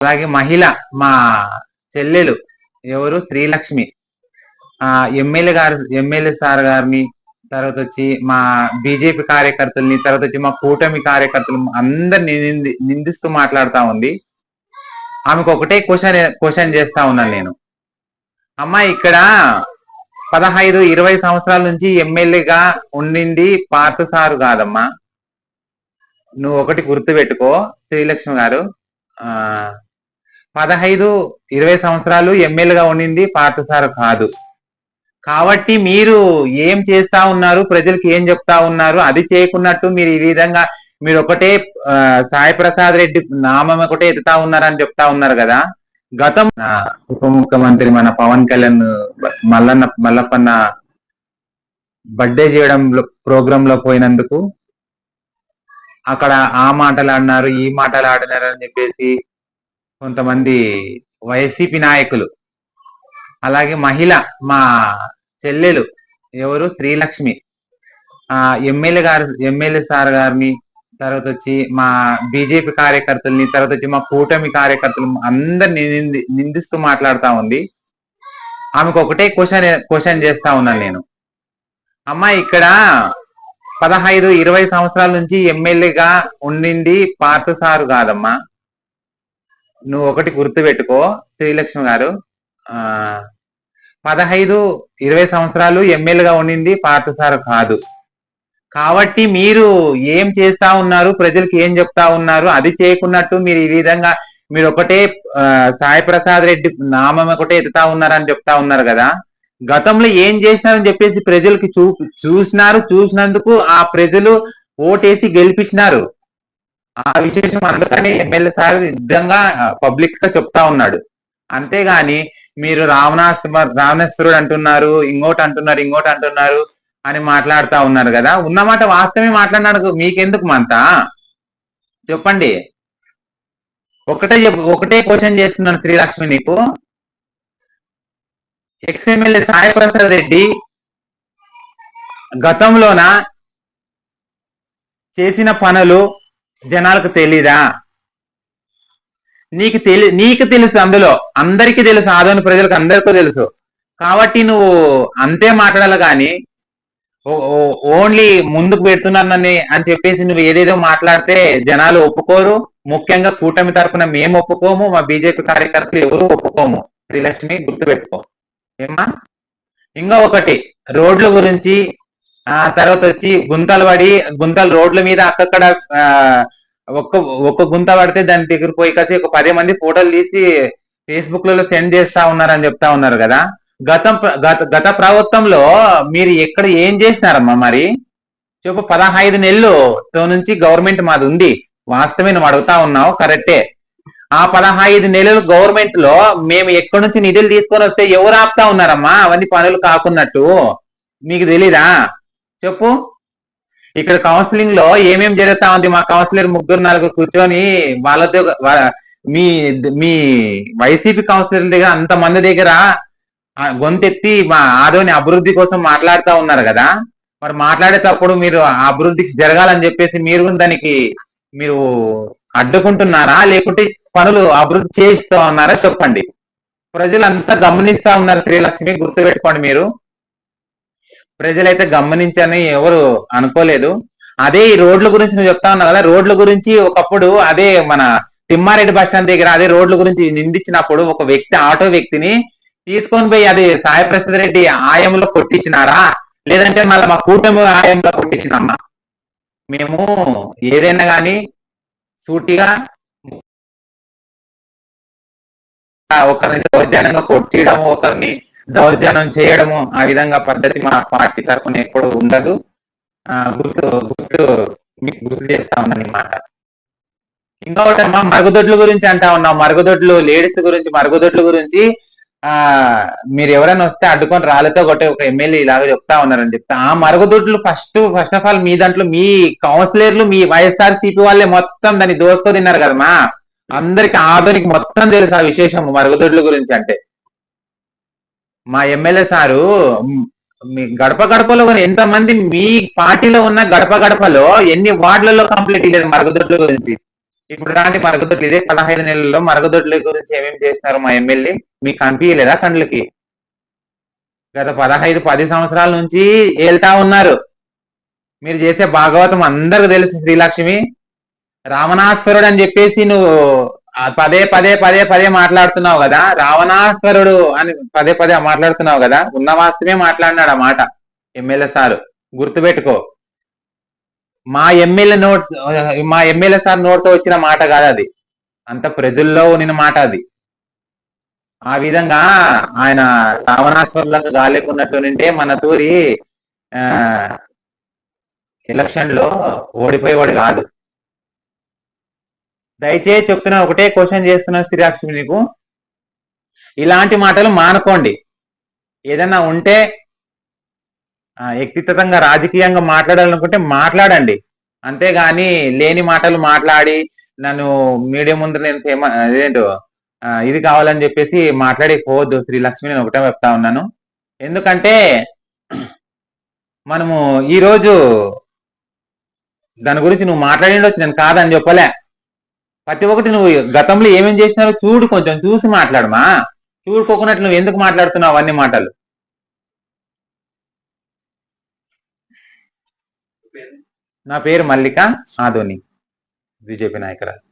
అలాగే మహిళ మా చెల్లెలు ఎవరు? శ్రీలక్ష్మి. ఆ ఎమ్మెల్యే గారు ఎమ్మెల్యే సార్ గారిని తర్వాత వచ్చి మా బీజేపీ కార్యకర్తల్ని తర్వాత వచ్చి మా కూటమి కార్యకర్తలు అందరిని నింది నిందిస్తూ మాట్లాడుతా ఉంది. ఆమెకు ఒకటే క్వశ్చన్ క్వశ్చన్ చేస్తా ఉన్నాను నేను. అమ్మా ఇక్కడ పదహైదు ఇరవై సంవత్సరాల నుంచి ఎమ్మెల్యేగా ఉండింది పార్థ సారు కాదమ్మా. నువ్వు ఒకటి గుర్తు పెట్టుకో శ్రీలక్ష్మి గారు. ఆ పదహైదు ఇరవై సంవత్సరాలు ఎమ్మెల్యేగా ఉండింది పార్థసార కాదు. కాబట్టి మీరు ఏం చేస్తా ఉన్నారు ప్రజలకు ఏం చెప్తా ఉన్నారు అది చేయకున్నట్టు మీరు ఈ విధంగా మీరు ఒకటే సాయిప్రసాద్ సాయి ప్రసాద్ రెడ్డి నామం ఒకటే ఎత్తుతా ఉన్నారని చెప్తా ఉన్నారు కదా. గతం ఉప ముఖ్యమంత్రి మన పవన్ కళ్యాణ్ మల్లన్న మల్లప్పన్న బర్త్డే చేయడం ప్రోగ్రామ్లో పోయినందుకు అక్కడ ఆ మాటలు ఆడినారు ఈ మాటలు ఆడినారు అని చెప్పేసి కొంతమంది వైసీపీ నాయకులు అలాగే మహిళ మా చెల్లెలు ఎవరు? శ్రీలక్ష్మి. ఆ ఎమ్మెల్యే గారు ఎమ్మెల్యే సార్ గారిని తర్వాత వచ్చి మా బీజేపీ కార్యకర్తల్ని తర్వాత వచ్చి మా కూటమి కార్యకర్తలు అందరిని నింది నిందిస్తూ మాట్లాడుతా ఉంది. ఆమెకు ఒకటే క్వశ్చన్ క్వశ్చన్ చేస్తా ఉన్నాను నేను. అమ్మా ఇక్కడ పదహైదు ఇరవై సంవత్సరాల నుంచి ఎమ్మెల్యేగా ఉండింది పార్థ సారు కాదమ్మా. నువ్వు ఒకటి గుర్తు పెట్టుకో. శ్రీలక్ష్మి గారు ఆ పదహైదు ఇరవై సంవత్సరాలు ఎమ్మెల్యేగా ఉండింది పార్థసార కాదు. కాబట్టి మీరు ఏం చేస్తా ఉన్నారు ప్రజలకు ఏం చెప్తా ఉన్నారు అది చేయకున్నట్టు మీరు ఈ విధంగా మీరు ఒకటే సాయిప్రసాద్ సాయి ప్రసాద్ రెడ్డి నామం ఒకటే ఎత్తుతా ఉన్నారని చెప్తా ఉన్నారు కదా. గతంలో ఏం చేసినారని చెప్పేసి ప్రజలకి చూ చూసినారు చూసినందుకు ఆ ప్రజలు ఓటేసి గెలిపించినారు. ఆ విశేషం అందుకని ఎమ్మెల్యే సార్ విధంగా పబ్లిక్గా చెప్తా ఉన్నాడు. అంతేగాని మీరు రావణాస్ రావణేశ్వరుడు అంటున్నారు ఇంకోటి అంటున్నారు ఇంకోటి అంటున్నారు అని మాట్లాడుతా ఉన్నారు కదా. ఉన్నమాట వాస్తవమే మాట్లాడినాడు. మీకెందుకు మంత? చెప్పండి. ఒకటే చెప్పు ఒకటే క్వశ్చన్ చేస్తున్నాను శ్రీలక్ష్మి నీకు. ఎక్స్ఎమ్మెల్యే సాయి ప్రసాద్ రెడ్డి గతంలోన చేసిన పనులు జనాలకు తెలీదా? నీకు తెలి నీకు తెలుసు అందులో. అందరికీ తెలుసు ఆదోని ప్రజలకు అందరికీ తెలుసు. కాబట్టి నువ్వు అంతే మాట్లాడాలి కానీ ఓన్లీ ముందుకు పెడుతున్నానని అని చెప్పేసి నువ్వు ఏదేదో మాట్లాడితే జనాలు ఒప్పుకోరు. ముఖ్యంగా కూటమి తరఫున మేము ఒప్పుకోము మా బీజేపీ కార్యకర్తలు ఎవరు ఒప్పుకోము. శ్రీలక్ష్మి గుర్తుపెట్టుకో. ఏమా ఇంకా ఒకటి రోడ్ల గురించి ఆ తర్వాత వచ్చి గుంతలు పడి గుంతలు రోడ్ల మీద అక్కక్కడ ఒక్క ఒక్క గుంత పడితే దాని దగ్గర పోయి కలిసి ఒక పది మంది ఫోటోలు తీసి ఫేస్బుక్లలో సెండ్ చేస్తా ఉన్నారని చెప్తా ఉన్నారు కదా. గతం గత గత ప్రభుత్వంలో మీరు ఎక్కడ ఏం చేసినారమ్మా మరి? చెప్పు పదహైదు నెలలు తో నుంచి గవర్నమెంట్ మాది ఉంది. వాస్తవమే నువ్వు అడుగుతా ఉన్నావు కరెక్టే. ఆ పదహైదు నెలలు గవర్నమెంట్లో మేము ఎక్కడి నుంచి నిధులు తీసుకొని వస్తే ఎవరు ఆపుతా ఉన్నారమ్మా? అవన్నీ పనులు కాకున్నట్టు. మీకు తెలీదా? చెప్పు. ఇక్కడ కౌన్సిలింగ్లో ఏమేం జరుగుతా ఉంది? మా కౌన్సిలర్ ముగ్గురు నలుగురు కూర్చొని వాళ్ళతో మీ మీ వైసీపీ కౌన్సిలర్ దగ్గర అంత మంది దగ్గర గొంతెత్తి మా ఆదోని అభివృద్ధి కోసం మాట్లాడుతా ఉన్నారు కదా. మరి మాట్లాడేటప్పుడు మీరు ఆ అభివృద్ధికి జరగాలని చెప్పేసి మీరు దానికి మీరు అడ్డుకుంటున్నారా? లేకుంటే పనులు అభివృద్ధి చేయిస్తా ఉన్నారా? చెప్పండి. ప్రజలంతా గమనిస్తా ఉన్నారు. శ్రీలక్ష్మి గుర్తుపెట్టుకోండి మీరు. ప్రజలైతే గమనించని ఎవరు అనుకోలేదు. అదే ఈ రోడ్ల గురించి నువ్వు చెప్తా ఉన్నావు కదా రోడ్ల గురించి ఒకప్పుడు అదే మన తిమ్మారెడ్డి బస్ స్టాండ్ దగ్గర అదే రోడ్ల గురించి నిందించినప్పుడు ఒక వ్యక్తి ఆటో వ్యక్తిని తీసుకొని పోయి అది సాయి ప్రసాద్ రెడ్డి ఆయంలో కొట్టించినారా? లేదంటే మళ్ళీ మా కూటమి ఆయంలో కొట్టించినమ్మా మేము ఏదైనా కానీ సూటిగా ఒకరిని జనంగా కొట్టడం ఒకరిని దౌర్జన్యం చేయడము ఆ విధంగా పద్ధతి మా పార్టీ తరఫున ఎప్పుడు ఉండదు. ఆ, గుర్తు గుర్తు మీకు గుర్తు చేస్తా ఉన్నాను మాట ఇంకా అమ్మా మరుగుదొడ్ల గురించి అంటా ఉన్నాం. మరుగుదొడ్లు లేడీస్ గురించి మరుగుదొడ్ల గురించి ఆ మీరు ఎవరైనా వస్తే అడ్డుకొని రాళ్ళతో కొట్టే ఒక ఎమ్మెల్యే ఇలాగ చెప్తా ఉన్నారని చెప్తా. ఆ మరుగుదొడ్లు ఫస్ట్ ఫస్ట్ ఆఫ్ ఆల్ మీ దాంట్లో మీ కౌన్సిలర్లు మీ వైఎస్ఆర్ సిపి వాళ్ళే మొత్తం దాన్ని దోసుకో తిన్నారు కదమ్మా. అందరికి ఆధునిక మొత్తం తెలుసు ఆ విశేషం మరుగుదొడ్ల గురించి అంటే. మా ఎమ్మెల్యే సారు మీ గడప గడపలో ఎంత మంది మీ పార్టీలో ఉన్న గడప గడపలో ఎన్ని వార్డులలో కంప్లీట్ లేదు మరుగుదొడ్ల గురించి. ఇప్పుడు రాండి మరగదొడ్లు ఇదే పదహైదు నెలల్లో మరగదొడ్ల గురించి ఏమేమి చేస్తున్నారు మా ఎమ్మెల్యే? మీకు కనిపించలేదా కండ్లకి? గత పదహైదు పది సంవత్సరాల నుంచి వెళ్తా ఉన్నారు. మీరు చేసే భాగవతం అందరికి తెలుసు శ్రీలక్ష్మి. రావణాశ్వరుడు అని చెప్పేసి నువ్వు పదే పదే పదే పదే మాట్లాడుతున్నావు కదా. రావణాశ్వరుడు అని పదే పదే మాట్లాడుతున్నావు కదా. ఉన్న వాస్తవమే మాట్లాడినాడు ఆ మాట. ఎమ్మెల్యే సారు గుర్తుపెట్టుకో. మా ఎమ్మెల్యే నోట్ మా ఎమ్మెల్యే సార్ నోట్తో వచ్చిన మాట కాదు అది. అంత ప్రజల్లో ఉన్న మాట అది. ఆ విధంగా ఆయన రావణాశ్వరులకు గాలికున్నట్టు నింటే మన తూరి ఆ ఎలక్షన్లో ఓడిపోయేవాడు కాదు. దయచేసి చెప్తున్నా ఒకటే క్వశ్చన్ చేస్తున్నా శ్రీరాక్షి నీకు. ఇలాంటి మాటలు మానుకోండి. ఏదన్నా ఉంటే వ్యక్తిగతంగా రాజకీయంగా మాట్లాడాలనుకుంటే మాట్లాడండి. అంతేగాని లేని మాటలు మాట్లాడి నన్ను మీడియా ముందు నేను ఫేమ అదేంటో ఇది కావాలని చెప్పేసి మాట్లాడి పోవద్దు శ్రీలక్ష్మి నేను ఒకటే చెప్తా ఉన్నాను. ఎందుకంటే మనము ఈరోజు దాని గురించి నువ్వు మాట్లాడిండొచ్చు. నేను కాదని చెప్పలే. ప్రతి ఒక్కటి నువ్వు గతంలో ఏమేం చేసినారో చూడు కొంచెం చూసి మాట్లాడమా? చూడుకోకున్నట్లు నువ్వు ఎందుకు మాట్లాడుతున్నావు అవన్నీ మాటలు? నా పేరు మల్లిక ఆధోని బీజేపీ నాయకురాలు.